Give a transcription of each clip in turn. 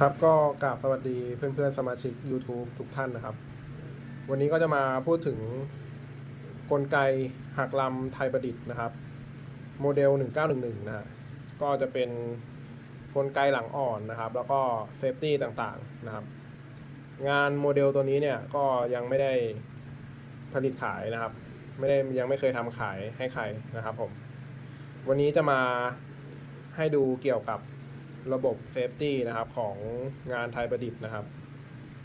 ครับก็กราบสวัสดีเพื่อนๆ สมาชิก YouTube ทุกท่านนะครับ วันนี้ก็จะมาพูดถึงกลไกหักลำไทยประดิษฐ์นะครับ โมเดล 1911 นะฮะก็จะเป็นกลไกหลังอ่อนนะครับ แล้วก็เซฟตี้ต่างๆนะครับ งานโมเดลตัวนี้เนี่ยก็ยังไม่ได้ผลิตขายนะครับ ไม่ได้ยังไม่เคยทำขายให้ใครนะครับผม วันนี้จะมาให้ดูเกี่ยวกับ ระบบเซฟตี้นะครับของงานไทยประดิษฐ์นะครับ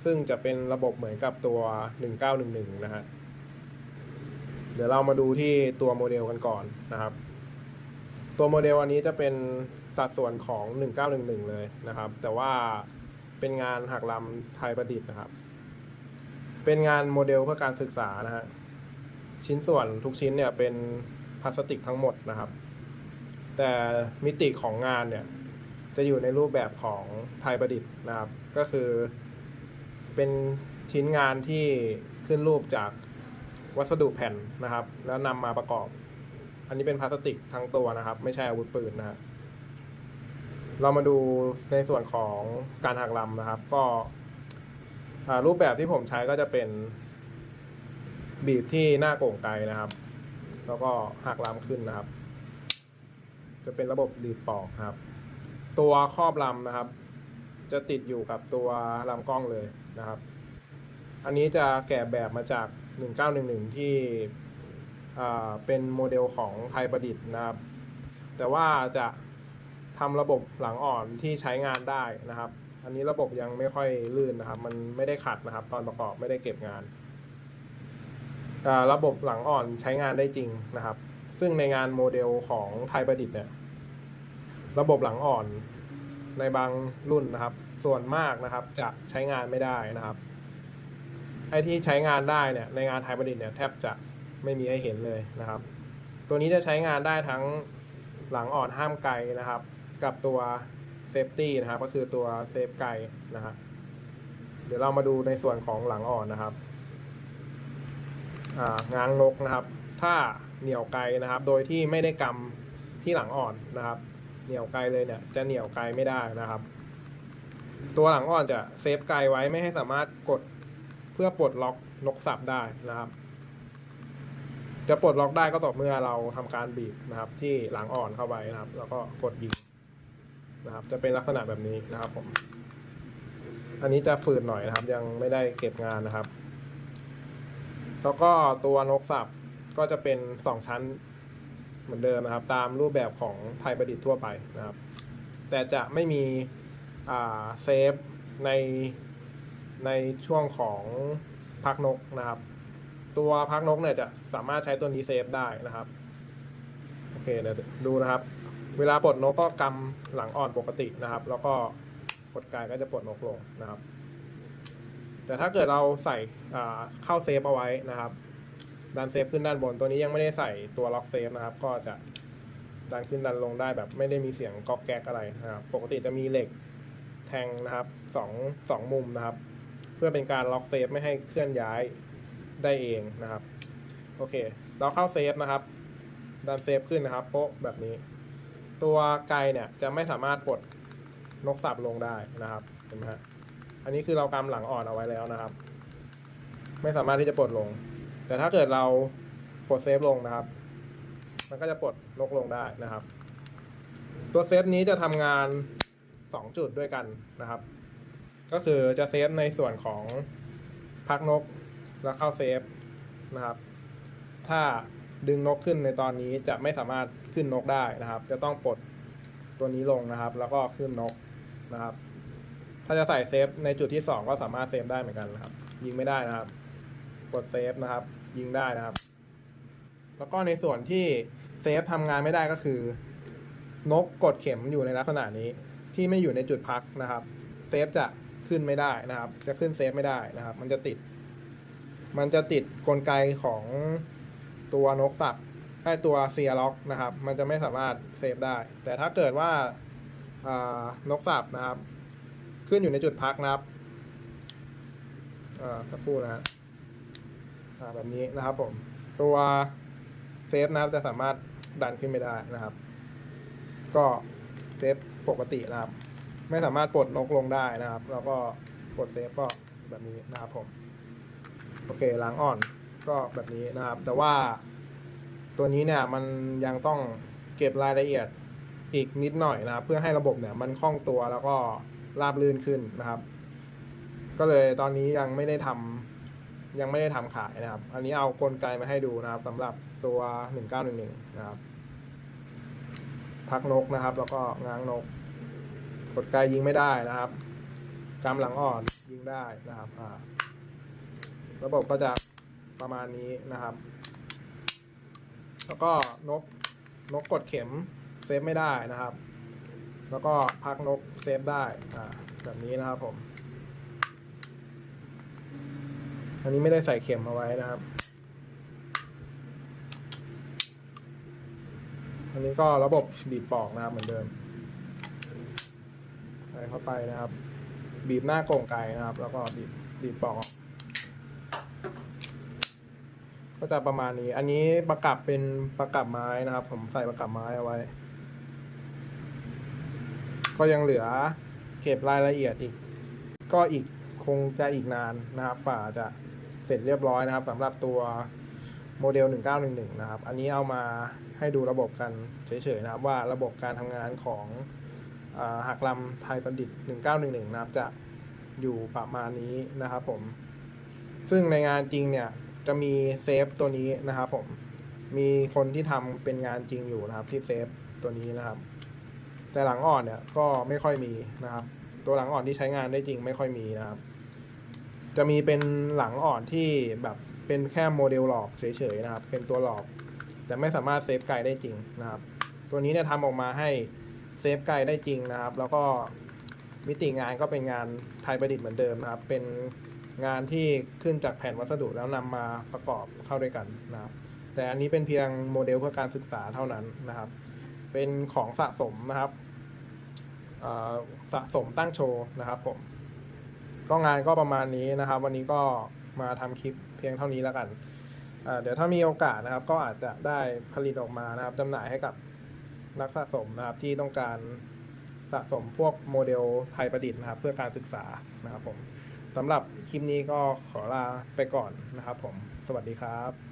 ซึ่งจะเป็นระบบเหมือนกับตัว 1911 นะฮะเดี๋ยวเรามาดูที่ตัวโมเดลกันก่อนนะครับ ตัวโมเดลอันนี้จะเป็นสัดส่วนของ 1911 เลยนะครับ แต่ว่าเป็นงานหักลำไทยประดิษฐ์นะครับ เป็นงานโมเดลเพื่อการศึกษานะฮะชิ้นส่วนทุกชิ้นเนี่ยเป็นพลาสติกทั้งหมดนะครับ แต่มิติของงานเนี่ย จะอยู่ในรูปแบบของไทยประดิษฐ์นะครับ ก็คือเป็นชิ้นงานที่ขึ้นรูปจากวัสดุแผ่นนะครับ แล้วนำมาประกอบ อันนี้เป็นพลาสติกทั้งตัวนะครับ ไม่ใช่อาวุธปืนนะฮะเรามาดูในส่วนของการหักลำนะครับ ก็รูปแบบที่ผมใช้ก็จะเป็นบีบที่หน้าโก่งไกนะครับ แล้วก็หักลำขึ้นนะครับ จะเป็นระบบดีดปอกครับ ตัวครอบลำนะครับ จะติดอยู่กับตัวลำกล้องเลยนะครับ อันนี้จะแกะแบบมาจาก 1911 ที่อ่าเป็นโมเดลของไทยประดิษฐ์นะครับ แต่ว่าจะทำระบบหลังอ่อนที่ใช้งานได้นะครับ อันนี้ระบบยังไม่ค่อยลื่นนะครับ มันไม่ได้ขัดนะครับ ตอนประกอบไม่ได้เก็บงานอ่าระบบหลังอ่อนใช้งานได้จริงนะครับ ซึ่งในงานโมเดลของไทยประดิษฐ์เนี่ย ระบบหลังอ่อนในบางรุ่นนะครับ ส่วนมากนะครับจะใช้งานไม่ได้นะครับ ไอ้ที่ใช้งานได้เนี่ยในงานไทยประดิษฐ์เนี่ยแทบจะไม่มีให้เห็นเลยนะครับ ตัวนี้จะใช้งานได้ทั้งหลังอ่อนห้ามไกลนะครับ กับตัวเซฟตี้นะครับ ก็คือตัวเซฟไกลนะครับเดี๋ยวเรามาดูในส่วนของหลังอ่อนนะครับอ่างางนกนะครับ ถ้าเหนี่ยวไกลนะครับ โดยที่ไม่ได้กำที่หลังอ่อนนะครับ เหนี่ยวไกลเลยเนี่ยจะเหนี่ยวไกลไม่ได้นะครับ ตัวหลังอ่อนจะเซฟไกลไว้ไม่ให้สามารถกดเพื่อปลดล็อกนกสับได้นะครับ จะปลดล็อกได้ก็ต่อเมื่อเราทำการบีบนะครับ ที่หลังอ่อนเข้าไปนะครับ แล้วก็กดยิงนะครับ จะเป็นลักษณะแบบนี้นะครับผมอันนี้จะฝืดหน่อยนะครับ ยังไม่ได้เก็บงานนะครับ แล้วก็ตัวนกสับก็จะเป็นสองชั้น เหมือนเดิมนะครับ ตามรูปแบบของไทยประดิษฐ์ทั่วไปนะครับ แต่จะไม่มีเซฟในในช่วงของพักนกนะครับ ตัวพักนกเนี่ยจะสามารถใช้ตัวนี้เซฟได้นะครับโอเคเดี๋ยวดูนะครับ เวลาปลดนกก็กำหลังอ่อนปกตินะครับ แล้วก็กดกายก็จะปลดนกลงนะครับ แต่ถ้าเกิดเราใส่เข้าเซฟเอาไว้นะครับ ดันเซฟขึ้นด้านบนตัวนี้ยังไม่ได้ใส่ตัวล็อกเซฟนะครับ ก็จะดันขึ้นดันลงได้แบบไม่ได้มีเสียงก๊อกแก๊กอะไรนะครับ ปกติจะมีเหล็กแทงนะครับสองสองมุมนะครับ เพื่อเป็นการล็อกเซฟไม่ให้เคลื่อนย้ายได้เองนะครับ โอเค เราเข้าเซฟนะครับ ดันเซฟขึ้นนะครับโป๊ะแบบนี้ ตัวไกลเนี่ยจะไม่สามารถปลดนกสับลงได้นะครับ เห็นไหมฮะ อันนี้คือเรากำหลังอ่อนเอาไว้แล้วนะครับ ไม่สามารถที่จะปลดลง แต่ถ้าเกิดเราปลดเซฟลงนะครับ มันก็จะปลดนกลงได้นะครับ ตัวเซฟนี้จะทำงาน 2 จุดด้วยกันนะครับ ก็คือจะเซฟในส่วนของพักนกแล้วเข้าเซฟนะครับ ถ้าดึงนกขึ้นในตอนนี้จะไม่สามารถขึ้นนกได้นะครับ จะต้องปลดตัวนี้ลงนะครับ แล้วก็ขึ้นนกนะครับ ถ้าจะใส่เซฟในจุดที่ 2 ก็สามารถเซฟได้เหมือนกันนะครับ ยิงไม่ได้นะครับ กดเซฟนะครับ ยิงได้นะครับ แล้วก็ในส่วนที่เซฟทำงานไม่ได้ก็คือ นกกดเข็มอยู่ในลักษณะนี้ ที่ไม่อยู่ในจุดพักนะครับ เซฟจะขึ้นไม่ได้นะครับ จะขึ้นเซฟไม่ได้นะครับ มันจะติด มันจะติดกลไกของตัวนกสับไอตัวเซียล็อกนะครับ มันจะไม่สามารถเซฟได้ แต่ถ้าเกิดว่าานกสับนะครับ ขึ้นอยู่ในจุดพักนะครับอ่าสักครู่นะฮะอ่า แบบนี้นะครับผม ตัวเซฟนะครับจะสามารถดันขึ้นไม่ได้นะครับ ก็เซฟปกตินะครับ ไม่สามารถปลดนกลงได้นะครับ แล้วก็กดเซฟก็แบบนี้นะครับผมโอเคล้างอ่อนก็แบบนี้นะครับ แต่ว่าตัวนี้เนี่ยมันยังต้องเก็บรายละเอียดอีกนิดหน่อยนะครับ เพื่อให้ระบบเนี่ยมันคล่องตัวแล้วก็ราบรื่นขึ้นนะครับ ก็เลยตอนนี้ยังไม่ได้ทำ ยังไม่ได้ทำขายนะครับ อันนี้เอากลไกมาให้ดูนะครับสำหรับตัว 1911 นะครับ พักนกนะครับ แล้วก็ง้างนก กดไกยิงไม่ได้นะครับกำหลังอ่อนยิงได้นะครับอ่าระบบก็จะประมาณนี้นะครับ แล้วก็นกนกกดเข็มเซฟไม่ได้นะครับ แล้วก็พักนกเซฟได้อ่าแบบนี้นะครับผม อันนี้ไม่ได้ใส่เข็มเอาไว้นะครับ อันนี้ก็ระบบบีบปอกนะครับเหมือนเดิมใส่เข้าไปนะครับ บีบหน้าโก่งไก่นะครับ แล้วก็บีบบีบปอกออก ก็จะประมาณนี้ อันนี้ประกับเป็นประกับไม้นะครับ ผมใส่ประกับไม้เอาไว้ ก็ยังเหลือเก็บรายละเอียดอีก ก็อีกคงจะอีกนานนะครับฝ่าจะ เสร็จเรียบร้อยนะครับสำหรับตัวโมเดล 1911 นะครับ อันนี้เอามาให้ดูระบบกันเฉยๆนะครับ ว่าระบบการทำงานของอหักลำไทยประดิษฐ์ 1911 นะครับ จะอยู่ประมาณนี้นะครับผม ซึ่งในงานจริงเนี่ย จะมีเซฟตัวนี้นะครับผม มีคนที่ทำเป็นงานจริงอยู่นะครับที่เซฟตัวนี้นะครับ แต่หลังอ่อนเนี่ยก็ไม่ค่อยมีนะครับ ตัวหลังอ่อนที่ใช้งานได้จริงไม่ค่อยมีนะครับ จะมีเป็นหลังอ่อนที่แบบเป็นแค่โมเดลหลอกเฉยๆนะครับ เป็นตัวหลอก แต่ไม่สามารถเซฟไกลได้จริงนะครับ ตัวนี้เนี่ยทำออกมาให้เซฟไกลได้จริงนะครับ แล้วก็มิติงานก็เป็นงานไทยประดิษฐ์เหมือนเดิมนะครับ เป็นงานที่ขึ้นจากแผ่นวัสดุแล้วนำมาประกอบเข้าด้วยกันนะครับ แต่อันนี้เป็นเพียงโมเดลเพื่อการศึกษาเท่านั้นนะครับ เป็นของสะสมนะครับสะสมตั้งโชว์นะครับผม ก็งานก็ประมาณนี้นะครับ วันนี้ก็มาทำคลิปเพียงเท่านี้แล้วกันเดี๋ยวถ้ามีโอกาสนะครับ ก็อาจจะได้ผลิตออกมานะครับจำหน่ายให้กับนักสะสมนะครับที่ต้องการสะสมพวกโมเดลไทยประดิษฐ์นะครับ เพื่อการศึกษานะครับผมสำหรับคลิปนี้ก็ขอลาไปก่อนนะครับผม สวัสดีครับ